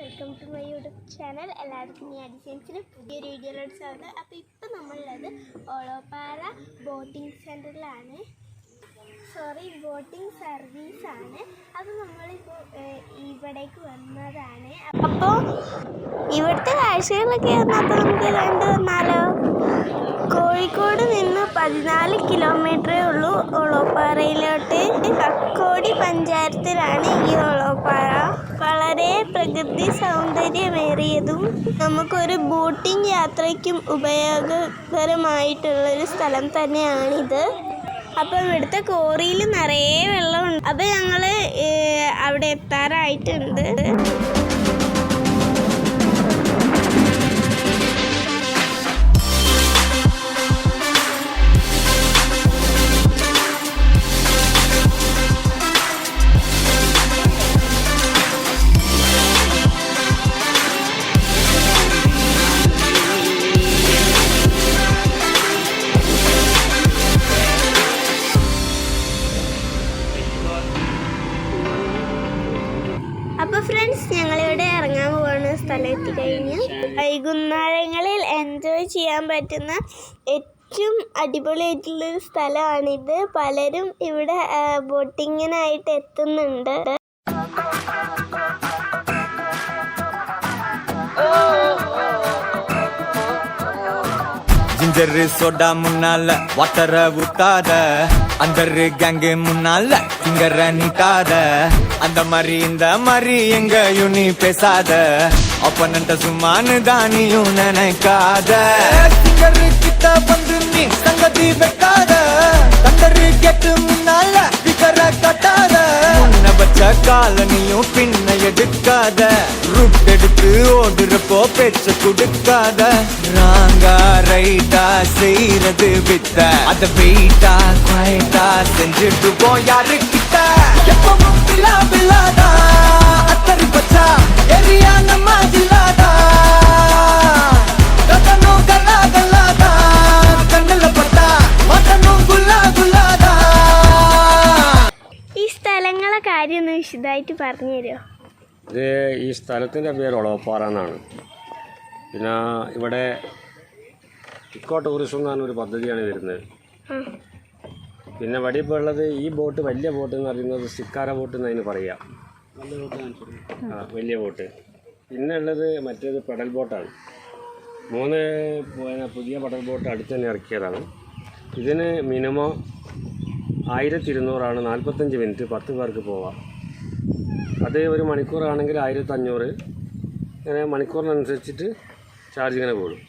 Welcome to my YouTube channel എല്ലാവർക്കും ഞാൻ ഡിസൈൻസിന് പുതിയൊരു വീഡിയോയിലോട്ട് സ്വാഗതം. അപ്പോൾ ഇപ്പോൾ നമ്മളുള്ളത് ഓളോപ്പാറ ബോട്ടിംഗ് സെന്ററിലാണ് സോറി ബോട്ടിംഗ് സർവീസാണ് അപ്പോൾ നമ്മളിപ്പോൾ ഇവിടേക്ക് വന്നതാണ്. അപ്പോൾ ഇവിടുത്തെ കാഴ്ചകളൊക്കെ വന്നപ്പോൾ നമുക്ക് കണ്ടു വന്നാലോ? കോഴിക്കോട് നിന്ന് പതിനാല് കിലോമീറ്ററേ ഉള്ളൂ ഒളോപ്പാറയിലോട്ട് കക്കോടി പഞ്ചായത്തിലാണ് ഈ ഒളോപ്പാറ വളരെ പ്രകൃതി സൗന്ദര്യമേറിയതും നമുക്കൊരു ബോട്ടിംഗ് യാത്രയ്ക്കും ഉപയോഗകരമായിട്ടുള്ളൊരു സ്ഥലം തന്നെയാണിത്. അപ്പോൾ ഇവിടുത്തെ കോറിയിൽ നിറയെ വെള്ളമുണ്ട്. അപ്പോൾ ഞങ്ങൾ അവിടെ എത്താറായിട്ടുണ്ട്. വൈകുന്നേരങ്ങളിൽ എൻജോയ് ചെയ്യാൻ പറ്റുന്ന ഏറ്റവും അടിപൊളിയായിട്ടുള്ളൊരു സ്ഥലമാണിത് പലരും ഇവിടെ ബോട്ടിങ്ങിനായിട്ട് എത്തുന്നുണ്ട് ஜிஞ்சர் சோடா முன்னால வாட்டர ஊத்தாத அந்த கேங்கு முன்னால ஃபிங்கர நீட்டாத அந்த மாதிரி இந்த மாதிரி எங்கயும் நீ பேசாத அப்பனண்ட சும்மானு தானியும் நினைக்காத ஃபிங்கர் கிட்ட வந்து நீ சங்கதி வைக்காத தண்டரு கேட்டு முன்னால ஃபிகர கட்டாத முன்ன வச்ச காலனியும் பின்ன எடுக்காத ஓடுறப்போ பேச்ச கொடுக்காத ராங்கா ரைட்டா செய்யறது வித்த அத வெயிட்டா குவாய்ட்டா செஞ்சுட்டு போ யாரு கிட்ட எப்பவும் பிலா பிலாதா அத்தரி பச்சா எரியா நம்ம ஜில்லாதா கதனும் கல்லா கல்லாதா கண்ணுல பட்டா மட்டனும் குல்லா குல்லாதா ഈ സ്ഥലങ്ങളെ കാര്യം ഒന്ന് വിശദമായിട്ട് പറഞ്ഞു തരുമോ ഇത് ഈ സ്ഥലത്തിന്റെ പേര് ഒളവപ്പാറ എന്നാണ്. പിന്നെ ഇവിടെ ഇക്കോ ടൂറിസം എന്ന് പറഞ്ഞൊരു പദ്ധതിയാണ് വരുന്നത്. പിന്നെ ഇവിടെ ഇപ്പോൾ ഉള്ളത് ഈ ബോട്ട് വലിയ ബോട്ട് എന്ന് പറയുന്നത് സിക്കാര ബോട്ട് എന്ന് അതിന് പറയാം ആ വലിയ ബോട്ട്. പിന്നെ ഉള്ളത് മറ്റേത് പെഡൽ ബോട്ടാണ്. മൂന്ന് പിന്നെ പുതിയ പെഡൽ ബോട്ട് അടുത്ത് തന്നെ ഇറക്കിയതാണ്. ഇതിന് മിനിമം ആയിരത്തി ഇരുന്നൂറാണ് നാൽപ്പത്തഞ്ച് മിനിറ്റ് പത്ത് പേർക്ക് പോവാം. അത് ഒരു മണിക്കൂറാണെങ്കിൽ ആയിരത്തി അഞ്ഞൂറ് ഇങ്ങനെ മണിക്കൂറിനനുസരിച്ചിട്ട് ചാർജ് ഇങ്ങനെ കൂടും.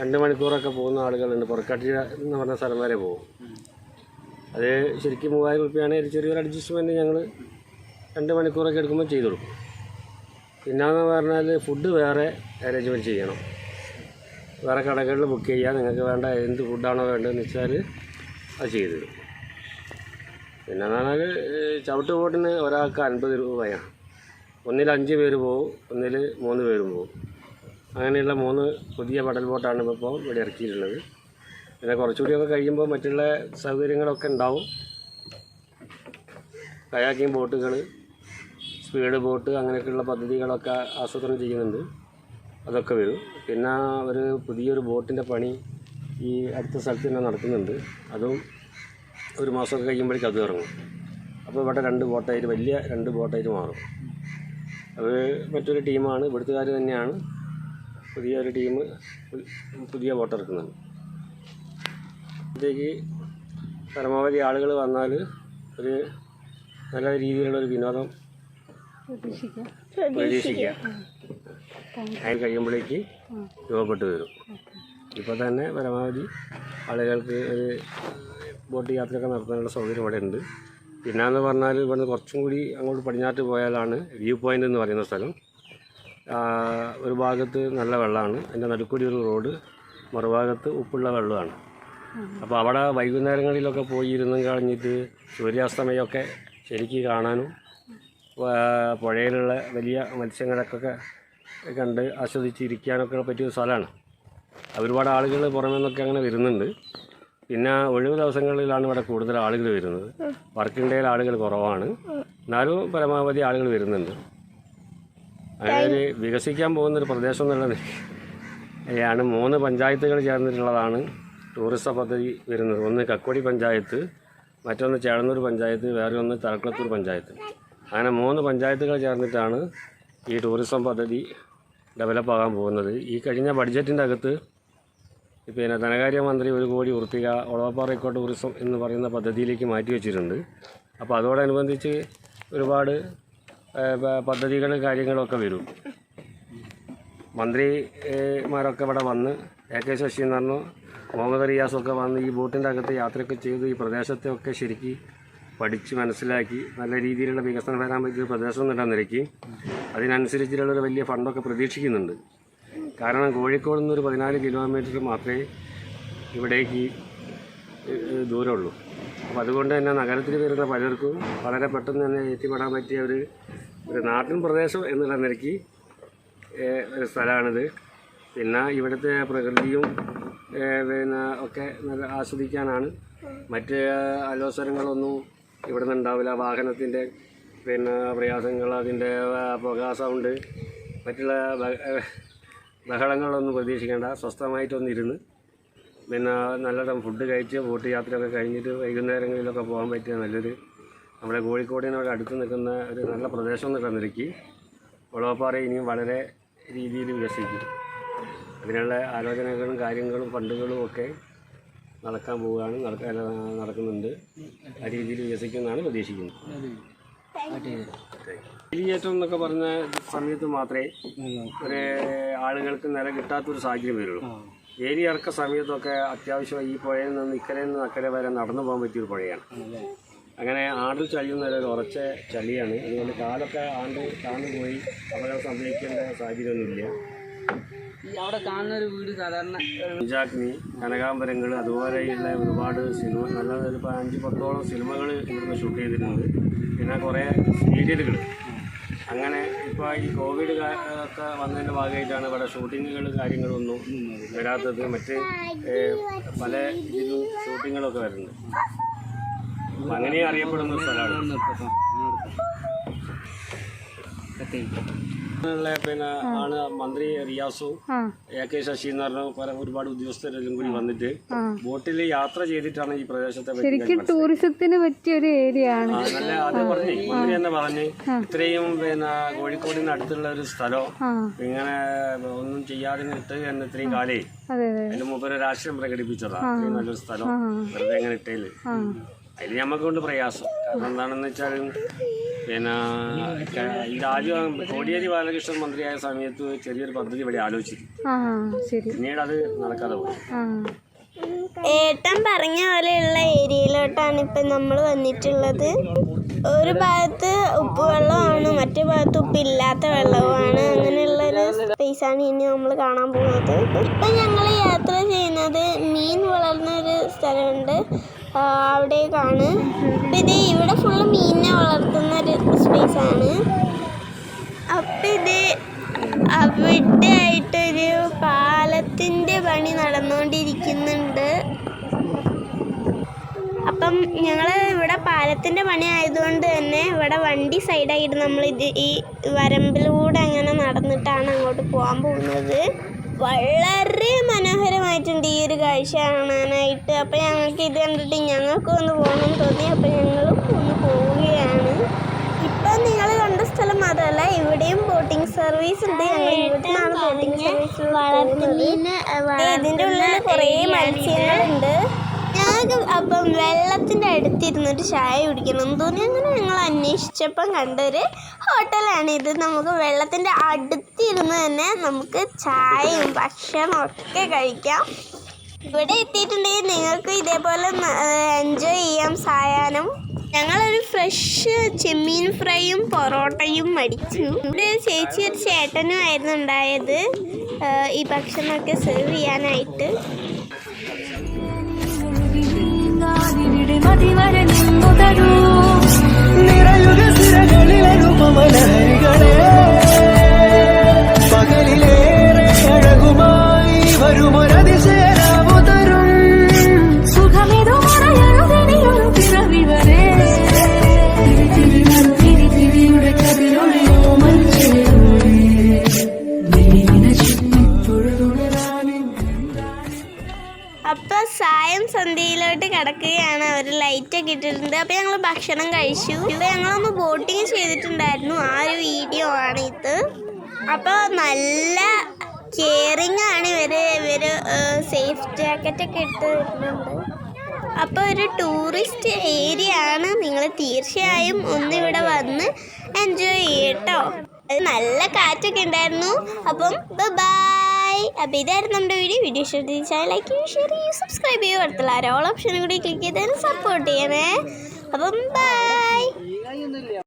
രണ്ട് മണിക്കൂറൊക്കെ പോകുന്ന ആളുകളുണ്ട്. പുറക്കാട്ടി എന്ന് പറഞ്ഞ സ്ഥലം വരെ പോകും. അത് ശരിക്കും മൂവായിരം റുപ്യാണ്. ഒരു ചെറിയൊരു അഡ്ജസ്റ്റ്മെന്റ് ഞങ്ങൾ രണ്ട് മണിക്കൂറൊക്കെ എടുക്കുമ്പോൾ ചെയ്ത് കൊടുക്കും. പിന്നെന്ന് പറഞ്ഞാൽ ഫുഡ് വേറെ അറേഞ്ച്മെന്റ് ചെയ്യണം. വേറെ കടകളിൽ ബുക്ക് ചെയ്യാം. നിങ്ങൾക്ക് വേണ്ട എന്ത് ഫുഡാണോ വേണ്ടതെന്ന് വെച്ചാൽ അത് ചെയ്ത് തരും. പിന്നെ പറഞ്ഞാൽ ചവിട്ട് ബോട്ടിന് ഒരാൾക്ക് അൻപത് രൂപയാണ്. ഒന്നിൽ അഞ്ച് പേര് പോവും ഒന്നിൽ മൂന്ന് പേരും പോവും. അങ്ങനെയുള്ള മൂന്ന് പുതിയ പടൽ ബോട്ടാണ് ഇപ്പോൾ ഇവിടെ ഇറക്കിയിട്ടുള്ളത്. പിന്നെ കുറച്ചുകൂടിയൊക്കെ കഴിയുമ്പോൾ മറ്റുള്ള സൗകര്യങ്ങളൊക്കെ ഉണ്ടാവും. കയാക്കിങ് ബോട്ടുകൾ സ്പീഡ് ബോട്ട് അങ്ങനെയൊക്കെയുള്ള പദ്ധതികളൊക്കെ ആസൂത്രണം ചെയ്യുന്നുണ്ട്. അതൊക്കെ വരും. പിന്നെ ഒരു പുതിയൊരു ബോട്ടിന്റെ പണി ഈ അടുത്ത സ്ഥലത്ത് തന്നെ നടക്കുന്നുണ്ട് അതും ഒരു മാസമൊക്കെ കഴിയുമ്പോഴേക്കും അത് ഇറങ്ങും. അപ്പോൾ ഇവിടെ രണ്ട് ബോട്ടായിട്ട് വലിയ രണ്ട് ബോട്ടായിട്ട് മാറും. അത് മറ്റൊരു ടീമാണ് ഇവിടുത്തുകാർ തന്നെയാണ്. പുതിയൊരു ടീം പുതിയ ബോട്ട് ഇറക്കുന്നത്. അപ്പോഴത്തേക്ക് പരമാവധി ആളുകൾ വന്നാൽ ഒരു നല്ല രീതിയിലുള്ളൊരു വിനോദം പ്രതീക്ഷിക്കാം. അതിൽ കഴിയുമ്പോഴേക്ക് രൂപപ്പെട്ടു വരും. ഇപ്പോൾ തന്നെ പരമാവധി ആളുകൾക്ക് ഒരു ബോട്ട് യാത്രയൊക്കെ നടത്താനുള്ള സൗകര്യം ഇവിടെ ഉണ്ട് പിന്നെന്ന് പറഞ്ഞാൽ ഇവിടുന്ന് കുറച്ചും കൂടി അങ്ങോട്ട് പടിഞ്ഞാറ്റ് പോയാലാണ് വ്യൂ പോയിന്റ് എന്ന് പറയുന്ന സ്ഥലം. ഒരു ഭാഗത്ത് നല്ല വെള്ളമാണ്. അതിന്റെ നടുക്കൂടി ഒരു റോഡ് മറുഭാഗത്ത് ഉപ്പുള്ള വെള്ളമാണ്. അപ്പോൾ അവിടെ വൈകുന്നേരങ്ങളിലൊക്കെ പോയി ഇരുന്നും കളഞ്ഞിട്ട് സൂര്യാസ്തമയമൊക്കെ ശരിക്ക് കാണാനും പുഴയിലുള്ള വലിയ മത്സ്യങ്ങളൊക്കെ കണ്ട് ആസ്വദിച്ചിരിക്കാനൊക്കെ പറ്റിയ സ്ഥലമാണ്. ഒരുപാട് ആളുകൾ പുറമേ നിന്നൊക്കെ അങ്ങനെ വരുന്നുണ്ട്. പിന്നെ ഒഴിവ് ദിവസങ്ങളിലാണ് ഇവിടെ കൂടുതൽ ആളുകൾ വരുന്നത്. വർക്കിംഗ് ഡേയിൽ ആളുകൾ കുറവാണ്. എന്നാലും പരമാവധി ആളുകൾ വരുന്നുണ്ട്. ഒരു വികസിക്കാൻ പോകുന്നൊരു പ്രദേശം എന്നുള്ളത് മൂന്ന് പഞ്ചായത്തുകൾ ചേർന്നിട്ടുള്ളതാണ് ടൂറിസ പദ്ധതി വരുന്നത്. ഒന്ന് കക്കോടി പഞ്ചായത്ത് മറ്റൊന്ന് ചേളന്നൂർ പഞ്ചായത്ത് വേറെ ഒന്ന് തലക്കുളത്തൂർ പഞ്ചായത്ത്. അങ്ങനെ മൂന്ന് പഞ്ചായത്തുകൾ ചേർന്നിട്ടാണ് ഈ ടൂറിസം പദ്ധതി ഡെവലപ്പാകാൻ പോകുന്നത്. ഈ കഴിഞ്ഞ ബഡ്ജറ്റിന്റെ അകത്ത് പിന്നെ ധനകാര്യമന്ത്രി ഒരു കോടി ഉറപ്പിക ഒളവപ്പാറ ഇക്കോ ടൂറിസം എന്ന് പറയുന്ന പദ്ധതിയിലേക്ക് മാറ്റി വെച്ചിട്ടുണ്ട്. അപ്പോൾ അതോടനുബന്ധിച്ച് ഒരുപാട് പദ്ധതികൾ കാര്യങ്ങളൊക്കെ വരും. മന്ത്രിമാരൊക്കെ ഇവിടെ വന്ന് എ കെ ശശി എന്ന് പറഞ്ഞു മുഹമ്മദ് റിയാസൊക്കെ വന്ന് ഈ ബോട്ടിന്റെ അകത്ത് യാത്രയൊക്കെ ചെയ്ത് ഈ പ്രദേശത്തെയൊക്കെ ശരിക്ക് പഠിച്ച് മനസ്സിലാക്കി നല്ല രീതിയിലുള്ള വികസനം വരാൻ പറ്റിയ പ്രദേശം നേടാൻ നിരക്കി അതിനനുസരിച്ചിട്ടുള്ളൊരു വലിയ ഫണ്ടൊക്കെ പ്രതീക്ഷിക്കുന്നുണ്ട്. കാരണം കോഴിക്കോട് നിന്നൊരു പതിനാല് കിലോമീറ്റർ മാത്രമേ ഇവിടേക്ക് ദൂരമുള്ളൂ. അപ്പോൾ അതുകൊണ്ട് തന്നെ നഗരത്തിൽ വരുന്ന പലർക്കും വളരെ പെട്ടെന്ന് തന്നെ എത്തിപ്പെടാൻ പറ്റിയ ഒരു ഒരു നാട്ടിൻ പ്രദേശം എന്നുള്ള നിലയ്ക്ക് ഒരു സ്ഥലമാണിത്. പിന്നെ ഇവിടുത്തെ പ്രകൃതിയും പിന്നെ ഒക്കെ നല്ല ആസ്വദിക്കാനാണ്. മറ്റ് അലോസരങ്ങളൊന്നും ഇവിടെ നിന്ന് ഉണ്ടാവില്ല. വാഹനത്തിന്റെ പിന്നെ പ്രയാസങ്ങൾ അതിന്റെ പുക സൗണ്ട് മറ്റുള്ള ബഹളങ്ങളൊന്നും പ്രതീക്ഷിക്കേണ്ട. സ്വസ്ഥമായിട്ടൊന്നിരുന്ന് പിന്നെ നല്ല ഫുഡ് കഴിച്ച് ബോട്ട് യാത്രയൊക്കെ കഴിഞ്ഞിട്ട് വൈകുന്നേരങ്ങളിലൊക്കെ പോകാൻ പറ്റിയ നല്ലൊരു നമ്മുടെ കോഴിക്കോടിനോട് അടുത്ത് നിൽക്കുന്ന ഒരു നല്ല പ്രദേശം എന്നൊക്കെ നിരക്കി ഒളവപ്പാറ ഇനിയും വളരെ രീതിയിൽ വികസിക്കും. അതിനുള്ള ആലോചനകളും കാര്യങ്ങളും ഫണ്ടുകളും ഒക്കെ നടക്കാൻ പോവുകയാണ് നടക്കാൻ നടക്കുന്നുണ്ട്. ആ രീതിയിൽ വികസിക്കുമെന്നാണ് പ്രതീക്ഷിക്കുന്നത്. വേലിയേറ്റം എന്നൊക്കെ പറഞ്ഞ സമയത്ത് മാത്രമേ ഒരു ആളുകൾക്ക് നില കിട്ടാത്തൊരു സാഹചര്യം വരുള്ളൂ. ഏരി ഇറക്ക സമയത്തൊക്കെ അത്യാവശ്യം ഈ പുഴയിൽ നിന്ന് ഇക്കരയിൽ നിന്ന് അക്കരെ വരെ നടന്നു പോകാൻ പറ്റിയൊരു പുഴയാണ്. അങ്ങനെ ആണ്ടിൽ ചളിയുന്ന ഒരു ഉറച്ച ചളിയാണ്. അതുകൊണ്ട് കാലൊക്കെ ആണ്ട് താന്നു പോയി അപകടം സംഭവിക്കേണ്ട സാഹചര്യമൊന്നുമില്ല. അവിടെ കാണുന്ന ഒരു വീട് സാധാരണ പഞ്ചാഗ്നി കനകാംബരങ്ങൾ അതുപോലെയുള്ള ഒരുപാട് സിനിമ നല്ല ഒരു അഞ്ച് പത്തോളം സിനിമകൾ ഇവിടുന്ന് ഷൂട്ട് ചെയ്തിട്ടുണ്ട്. പിന്നെ കുറേ സീരിയലുകൾ അങ്ങനെ ഇപ്പോൾ ഈ കോവിഡ് ഒക്കെ വന്നതിന്റെ ഭാഗമായിട്ടാണ് ഇവിടെ ഷൂട്ടിങ്ങുകൾ കാര്യങ്ങളൊന്നും വരാത്തത്. മറ്റ് പല ഇതിലും ഷൂട്ടിങ്ങുകളൊക്കെ വരുന്നുണ്ട്. അങ്ങനെ അറിയപ്പെടുന്ന സ്ഥലമാണ്. പിന്നെ ആണ് മന്ത്രി റിയാസും എ കെ ശശി എന്ന് പറഞ്ഞ ഒരുപാട് ഉദ്യോഗസ്ഥരെല്ലാം കൂടി വന്നിട്ട് ബോട്ടിൽ യാത്ര ചെയ്തിട്ടാണ് ഈ പ്രദേശത്തെ ശരിക്കും ടൂറിസത്തിന് പറ്റിയ ഒരു ഏരിയ ആണ്. നല്ല അത് പറഞ്ഞേ മന്ത്രി തന്നെ പറഞ്ഞു ഇത്രയും പിന്നെ കോഴിക്കോടിന് അടുത്തുള്ള ഒരു സ്ഥലം ഇങ്ങനെ ഒന്നും ചെയ്യാതെ ഇട്ട് തന്നെ ഇത്രയും കാലേ അതെ അതെ. അതിന് മുമ്പ് ഒരു രാഷ്ട്രീയം പ്രകടിപ്പിച്ചതാ. നല്ലൊരു സ്ഥലം. വെറുതെ എങ്ങനെ ഇട്ടേൽ. അതിൽ ഞമ്മക്ക് കൊണ്ട് പ്രയാസം. കാരണം എന്താണെന്ന് വെച്ചാൽ പിന്നെ ഇത് ആദ്യം കോടിയേരി ബാലകൃഷ്ണൻ മന്ത്രിയായ സമയത്ത് ചെറിയൊരു പദ്ധതി ഇവിടെ ആലോചിച്ചു പിന്നീട് അത് നടക്കാതെ പോയി. ആ. ഏട്ടൻ പറഞ്ഞ പോലെയുള്ള ഏരിയയിലോട്ടാണ് ഇപ്പം നമ്മൾ വന്നിട്ടുള്ളത്. ഒരു ഭാഗത്ത് ഉപ്പ് വെള്ളമാണ് മറ്റു ഭാഗത്ത് ഉപ്പില്ലാത്ത വെള്ളവുമാണ്. അങ്ങനെയുള്ളൊരു സ്പേസാണ് ഇനി നമ്മൾ കാണാൻ പോകുന്നത്. ഇപ്പം ഞങ്ങൾ യാത്ര ചെയ്യുന്നത് മീൻ വളർന്ന ഒരു സ്ഥലമുണ്ട്. അവിടേക്കാണ്. അപ്പം ഇത് ഇവിടെ ഫുള്ള് മീനിനെ വളർത്തുന്ന ഒരു ആണ്. അപ്പം ഇത് അവിടെ ആയിട്ടൊരു പാലത്തിന്റെ പണി നടന്നുകൊണ്ടിരിക്കുന്നുണ്ട് അപ്പം ഞങ്ങൾ ഇവിടെ പാലത്തിന്റെ പണി ആയതുകൊണ്ട് തന്നെ ഇവിടെ വണ്ടി സൈഡായിട്ട് നമ്മൾ ഇത് ഈ വരമ്പിലൂടെ അങ്ങനെ നടന്നിട്ടാണ് അങ്ങോട്ട് പോകാൻ പോകുന്നത്. വളരെ മനോഹരമായിട്ടുണ്ട് ഈ ഒരു കാഴ്ച കാണാനായിട്ട്. അപ്പം ഞങ്ങൾക്ക് ഇത് കണ്ടിട്ട് ഞങ്ങൾക്കും ഒന്ന് പോകണമെന്ന് തോന്നി. അപ്പം ഞങ്ങളും ഒന്ന് പോവുകയാണ്. ഇപ്പം നിങ്ങൾ കണ്ട സ്ഥലം മാത്രമല്ല ഇവിടെയും ബോട്ടിംഗ് സർവീസ് ഉണ്ട്. ഞങ്ങൾ ഇവിടുന്നാണ് ബോട്ടിംഗ് സർവീസ് ഇതിന്റെ ഉള്ളിൽ കുറേ മത്സ്യങ്ങളുണ്ട്. ഞങ്ങൾക്ക് അപ്പം വെള്ളത്തിന്റെ അടുത്തിരുന്നിട്ട് ചായ കുടിക്കണം എന്ന് തോന്നി അങ്ങനെ ഞങ്ങൾ അന്വേഷിച്ചപ്പം കണ്ടൊരു ഹോട്ടലാണ് ഇത്. നമുക്ക് വെള്ളത്തിന്റെ അടുത്തിരുന്ന് തന്നെ നമുക്ക് ചായയും ഭക്ഷണവും ഒക്കെ കഴിക്കാം. ഇവിടെ എത്തിയിട്ടുണ്ടെങ്കിൽ നിങ്ങൾക്ക് ഇതേപോലെ എൻജോയ് ചെയ്യാം സായാഹ്നം. ഞങ്ങളൊരു ഫ്രഷ് ചെമ്മീൻ ഫ്രൈയും പൊറോട്ടയും മടിച്ചു. ഇവിടെ ചേച്ചി ഒരു ചേട്ടനും ആയിരുന്നു ഉണ്ടായത്. ഈ ഭക്ഷണമൊക്കെ സെർവ് ചെയ്യാനായിട്ട്. మదివర నింబుదరు സന്ധ്യയിലോട്ട് കിടക്കുകയാണ്. അവർ ലൈറ്റൊക്കെ ഇട്ടിട്ടുണ്ട്. അപ്പോൾ ഞങ്ങൾ ഭക്ഷണം കഴിച്ചു. ഇവിടെ ഞങ്ങളൊന്ന് ബോട്ടിങ് ചെയ്തിട്ടുണ്ടായിരുന്നു. ആ ഒരു വീഡിയോ ആണ് ഇത്. അപ്പോൾ നല്ല കെയറിങ് ആണ് ഇവർ ഇവർ സേഫ് ജാക്കറ്റൊക്കെ ഇട്ട് വരുന്നുണ്ട്. അപ്പോൾ ഒരു ടൂറിസ്റ്റ് ഏരിയ ആണ്. നിങ്ങൾ തീർച്ചയായും ഒന്നിവിടെ വന്ന് എൻജോയ് ചെയ്യട്ടോ നല്ല കാറ്റൊക്കെ ഉണ്ടായിരുന്നു. അപ്പം ബൈ അപ്പോൾ ഇതായിരുന്നു നമ്മുടെ വീഡിയോ വീഡിയോ ഇഷ്ടം ലൈക്ക് ചെയ്യൂ ഷെയർ ചെയ്യൂ സബ്സ്ക്രൈബ് ചെയ്യൂ അടുത്തുള്ള ഓൾ ഓപ്ഷനും കൂടി ക്ലിക്ക് ചെയ്ത് സപ്പോർട്ട് ചെയ്യണേ. അപ്പം ബൈ